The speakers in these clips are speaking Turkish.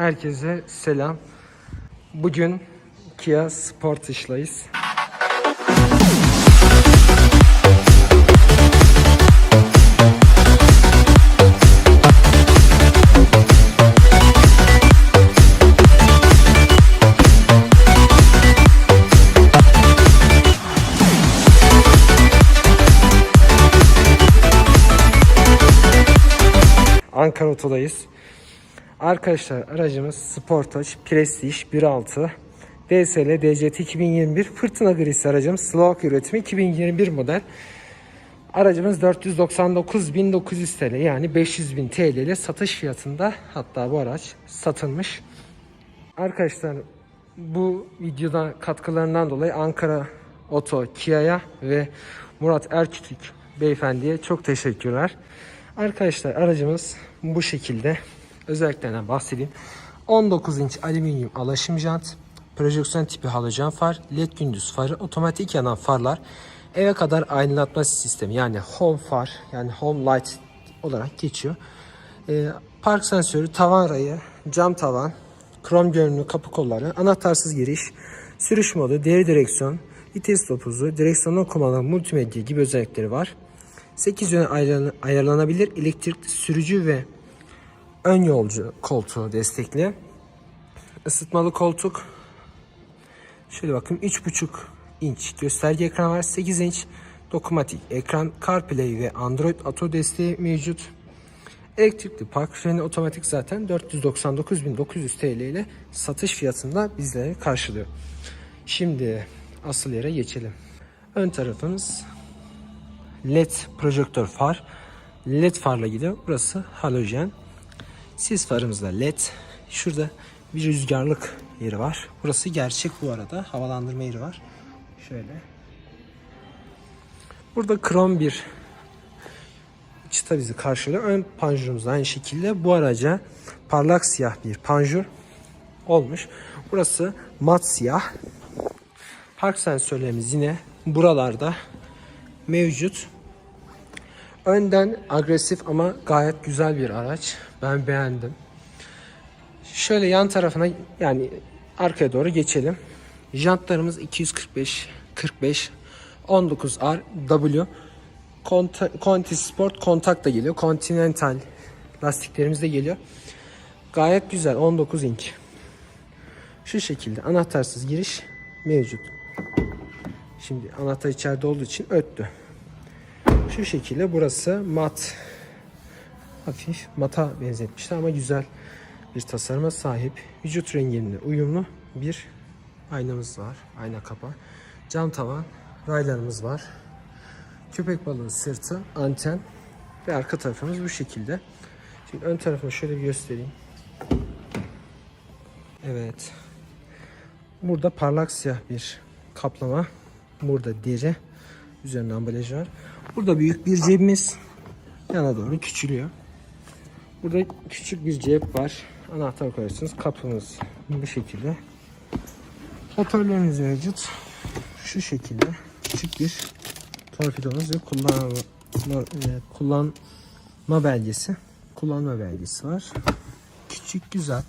Herkese selam. Bugün Kia Sportage'layız. Ankara Oto'dayız. Arkadaşlar aracımız Sportage Prestige 1.6 DSL DCT 2021 fırtına grisi aracımız Slovak üretimi 2021 model. Aracımız 499.900 TL yani 500.000 TL ile satış fiyatında hatta bu araç satılmış. Arkadaşlar bu videoda katkılarından dolayı Ankara Oto Kia'ya ve Murat Erkütük beyefendiye çok teşekkürler. Arkadaşlar aracımız bu şekilde. Özelliklerinden bahsedeyim. 19 inç alüminyum alaşım jant, projeksiyon tipi halojen far, led gündüz farı, otomatik yanan farlar, eve kadar aydınlatma sistemi yani home far yani home light olarak geçiyor. Ee, park sensörü, tavan rayı, cam tavan, krom görünümlü kapı kolları, anahtarsız giriş, sürüş modu, deri direksiyon, vites topuzu, direksiyonun kumandalı multimedya gibi özellikleri var. 8 yöne ayarlan- ayarlanabilir elektrikli sürücü ve ön yolcu koltuğu destekli. Isıtmalı koltuk. Şöyle bakın 3.5 inç gösterge ekran var. 8 inç dokunmatik ekran, CarPlay ve Android Auto desteği mevcut. Elektrikli park freni otomatik zaten 499.900 TL ile satış fiyatında bizleri karşılıyor. Şimdi asıl yere geçelim. Ön tarafımız LED projektör far. LED farla gidiyor. Burası halojen. Sis farımızda LED. Şurada bir rüzgarlık yeri var. Burası gerçek bu arada. Havalandırma yeri var. Şöyle. Burada krom bir çıta bizi karşılıyor. Ön panjurumuz aynı şekilde. Bu araca parlak siyah bir panjur olmuş. Burası mat siyah. Park sensörlerimiz yine buralarda mevcut. Önden agresif ama gayet güzel bir araç. Ben beğendim. Şöyle yan tarafına yani arkaya doğru geçelim. Jantlarımız 245 45 19 R W Conti Conti Sport kontak da geliyor. Continental lastiklerimiz de geliyor. Gayet güzel 19 inç. Şu şekilde anahtarsız giriş mevcut. Şimdi anahtar içeride olduğu için öttü. Şu şekilde burası mat. Hafif mata benzetmişler ama güzel bir tasarıma sahip. Vücut rengine uyumlu bir aynamız var. Ayna kapağı. Cam tavan. Raylarımız var. Köpek balığı sırtı, anten ve arka tarafımız bu şekilde. Şimdi ön tarafını şöyle bir göstereyim. Evet. Burada parlak siyah bir kaplama. Burada deri. Üzerinde ambalaj var. Burada büyük bir cebimiz. Yana doğru küçülüyor. Burada küçük bir cep var. Anahtar koyarsınız. Kapımız bu şekilde. Hoparlörümüz mevcut. Şu şekilde küçük bir torpidomuz ve kullanma, e, kullanma belgesi. Kullanma belgesi var. Küçük güzel.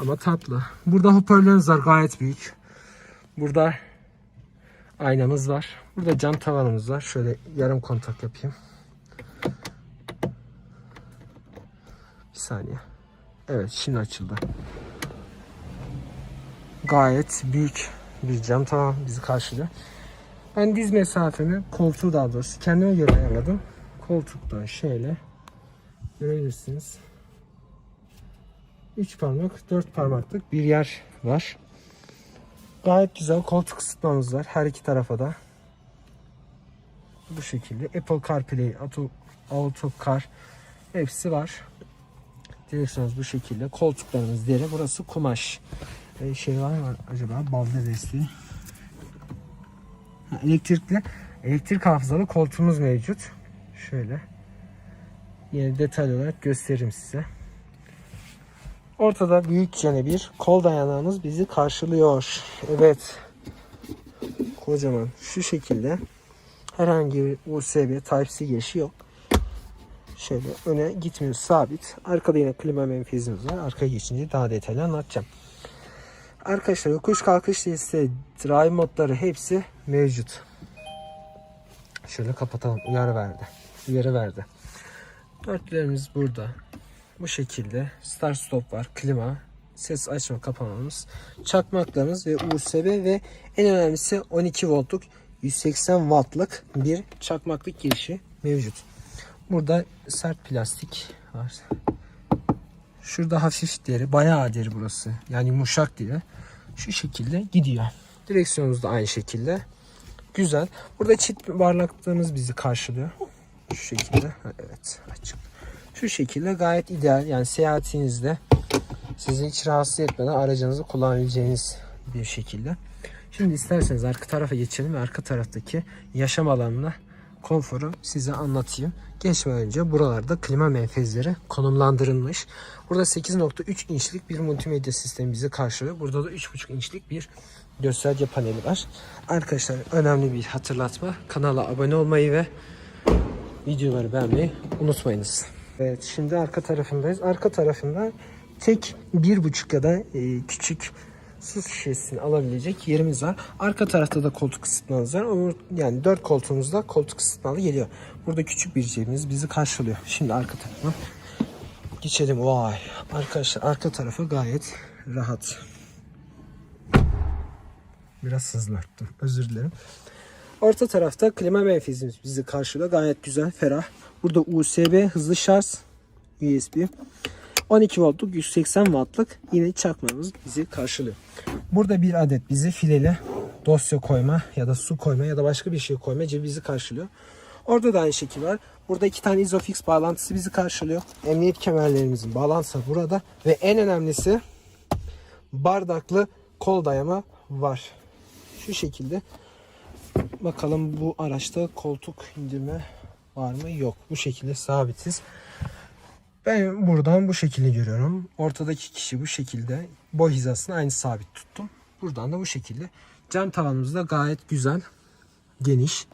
Ama tatlı. Burada hoparlörümüz var gayet büyük. Burada aynamız var. Burada cam tavanımız var. Şöyle yarım kontak yapayım. Bir saniye. Evet şimdi açıldı. Gayet büyük bir cam tavan bizi karşılıyor. Ben diz mesafemi koltuğu daha doğrusu kendime göre ayarladım. Koltuktan şöyle görebilirsiniz. 3 parmak, 4 parmaklık bir yer var. Gayet güzel koltuk ısıtmamız var her iki tarafa da. Bu şekilde Apple CarPlay, Auto, Auto Car hepsi var. Direksiyonumuz bu şekilde. Koltuklarımız deri. Burası kumaş. Ee, şey var mı acaba? Balde desteği. Ha, elektrikli elektrik hafızalı koltuğumuz mevcut. Şöyle. Yine detaylı olarak gösteririm size. Ortada büyükçe bir kol dayanağımız bizi karşılıyor. Evet. Kocaman şu şekilde herhangi bir USB Type-C girişi yok. Şöyle öne gitmiyor sabit. Arkada yine klima menfezimiz var. Arkaya geçince daha detaylı anlatacağım. Arkadaşlar yokuş kalkış desteği, drive modları hepsi mevcut. Şöyle kapatalım. Uyarı verdi. Uyarı verdi. Dörtlerimiz burada. Bu şekilde. Start stop var. Klima. Ses açma kapamamız. Çakmaklarımız ve USB ve en önemlisi 12 voltluk 180 wattlık bir çakmaklık girişi mevcut. Burada sert plastik var. Şurada hafif deri. Bayağı deri burası. Yani yumuşak deri. Şu şekilde gidiyor. Direksiyonumuz da aynı şekilde. Güzel. Burada çift barlaklığımız bizi karşılıyor. Şu şekilde. Evet açık. Şu şekilde gayet ideal. Yani seyahatinizde sizi hiç rahatsız etmeden aracınızı kullanabileceğiniz bir şekilde. Şimdi isterseniz arka tarafa geçelim ve arka taraftaki yaşam alanına konforu size anlatayım. Geçmeden önce buralarda klima menfezleri konumlandırılmış. Burada 8.3 inçlik bir multimedya sistemi bizi karşılıyor. Burada da 3.5 inçlik bir gösterge paneli var. Arkadaşlar önemli bir hatırlatma. Kanala abone olmayı ve videoları beğenmeyi unutmayınız. Evet şimdi arka tarafındayız. Arka tarafında tek bir buçuk ya da e, küçük su şişesini alabilecek yerimiz var. Arka tarafta da koltuk ısıtmamız var. Yani dört koltuğumuzda koltuk ısıtmalı geliyor. Burada küçük bir cebimiz bizi karşılıyor. Şimdi arka tarafa geçelim. Vay arkadaşlar arka tarafı gayet rahat. Biraz hızlı örttüm. Özür dilerim. Orta tarafta klima menfezimiz bizi karşılıyor. Gayet güzel, ferah. Burada USB hızlı şarj USB. 12 voltluk 180 wattlık yine çakmamız bizi karşılıyor. Burada bir adet bizi fileli dosya koyma ya da su koyma ya da başka bir şey koyma cebi bizi karşılıyor. Orada da aynı şekil var. Burada iki tane Isofix bağlantısı bizi karşılıyor. Emniyet kemerlerimizin bağlantısı burada ve en önemlisi bardaklı kol dayama var. Şu şekilde Bakalım bu araçta koltuk indirme var mı? Yok. Bu şekilde sabitiz. Ben buradan bu şekilde görüyorum. Ortadaki kişi bu şekilde boy hizasını aynı sabit tuttum. Buradan da bu şekilde. Cam tavanımız da gayet güzel. Geniş.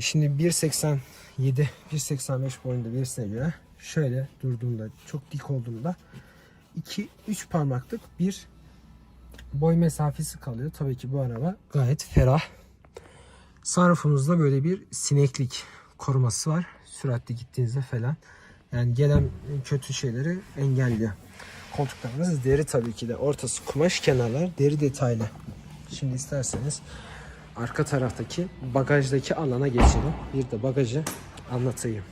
Şimdi 1.87 1.85 boyunda birisine göre şöyle durduğumda çok dik olduğumda 2 3 parmaklık bir boy mesafesi kalıyor. Tabii ki bu araba gayet ferah. Sunroof'umuzda böyle bir sineklik koruması var. Süratli gittiğinizde falan. Yani gelen kötü şeyleri engelliyor. Koltuklarımız deri tabii ki de. Ortası kumaş, kenarlar deri detaylı. Şimdi isterseniz arka taraftaki bagajdaki alana geçelim. Bir de bagajı anlatayım.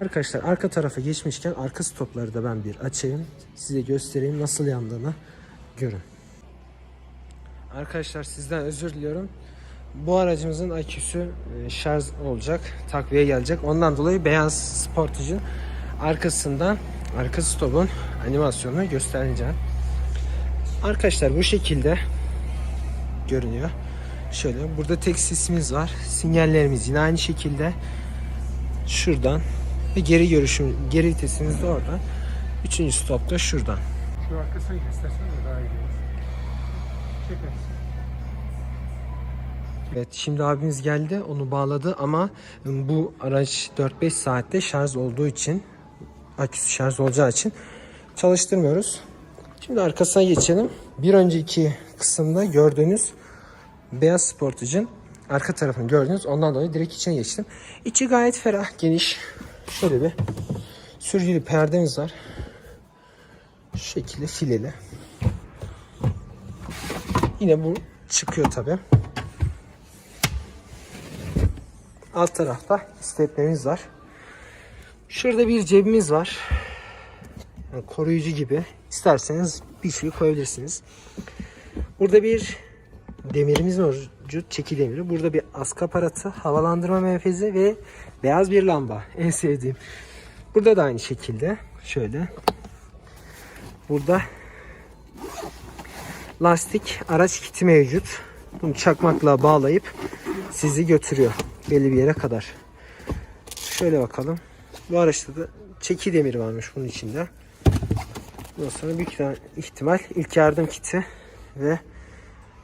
Arkadaşlar arka tarafa geçmişken arka stopları da ben bir açayım. Size göstereyim nasıl yandığını görün. Arkadaşlar sizden özür diliyorum. Bu aracımızın aküsü e, şarj olacak, takviye gelecek. Ondan dolayı beyaz sportucun arkasından arka stopun animasyonunu göstereceğim. Arkadaşlar bu şekilde görünüyor. Şöyle burada tek sesimiz var. Sinyallerimiz yine aynı şekilde. Şuradan ve geri görüşüm, geri vitesimiz de orada. Üçüncü stop da şuradan. Şu istersen de daha iyi olur. Çekeriz. Evet şimdi abimiz geldi onu bağladı ama bu araç 4-5 saatte şarj olduğu için aküsü şarj olacağı için çalıştırmıyoruz. Şimdi arkasına geçelim. Bir önceki kısımda gördüğünüz beyaz sportucun arka tarafını gördünüz. Ondan dolayı direkt içine geçtim. İçi gayet ferah, geniş. Şöyle bir sürgülü perdemiz var. Şu şekilde fileli. Yine bu çıkıyor tabi. Alt tarafta steplerimiz var. Şurada bir cebimiz var. Yani koruyucu gibi. İsterseniz bir şey koyabilirsiniz. Burada bir demirimiz mevcut. Çeki demiri. Burada bir askı aparatı, havalandırma menfezi ve beyaz bir lamba. En sevdiğim. Burada da aynı şekilde. Şöyle. Burada lastik araç kiti mevcut. Bunu çakmakla bağlayıp sizi götürüyor belli bir yere kadar. Şöyle bakalım. Bu araçta da çeki demiri varmış bunun içinde. Ondan sonra büyük ihtimal ilk yardım kiti ve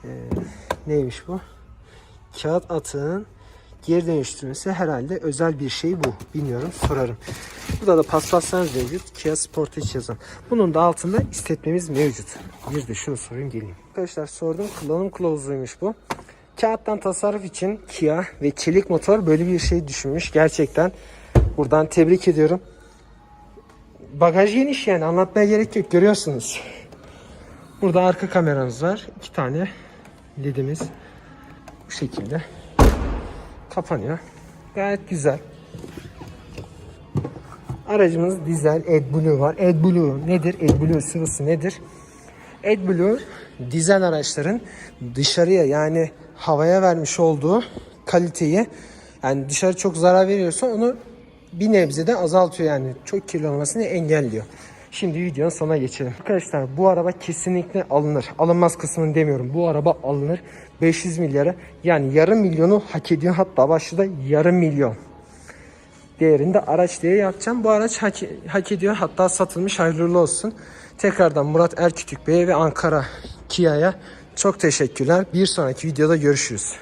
e, neymiş bu? Kağıt atığının geri dönüştürmesi herhalde özel bir şey bu. Bilmiyorum sorarım. Burada da paspaslarımız mevcut. Kia Sportage yazan. Bunun da altında istetmemiz mevcut. Bir de şunu sorayım geleyim. Arkadaşlar sordum kullanım kılavuzuymuş bu. Kağıttan tasarruf için Kia ve çelik motor böyle bir şey düşünmüş. Gerçekten buradan tebrik ediyorum. Bagaj geniş yani anlatmaya gerek yok görüyorsunuz. Burada arka kameramız var. iki tane ledimiz bu şekilde kapanıyor. Gayet güzel. Aracımız dizel AdBlue var. AdBlue nedir? AdBlue sıvısı nedir? AdBlue dizel araçların dışarıya yani havaya vermiş olduğu kaliteyi yani dışarı çok zarar veriyorsa onu bir nebze de azaltıyor yani çok kirli olmasını engelliyor. Şimdi videonun sonuna geçelim. Arkadaşlar bu araba kesinlikle alınır. Alınmaz kısmını demiyorum. Bu araba alınır. 500 milyara yani yarım milyonu hak ediyor. Hatta başta yarım milyon değerinde araç diye yapacağım. Bu araç hak, hak ediyor. Hatta satılmış hayırlı olsun. Tekrardan Murat Erkütük Bey'e ve Ankara Kia'ya çok teşekkürler. Bir sonraki videoda görüşürüz.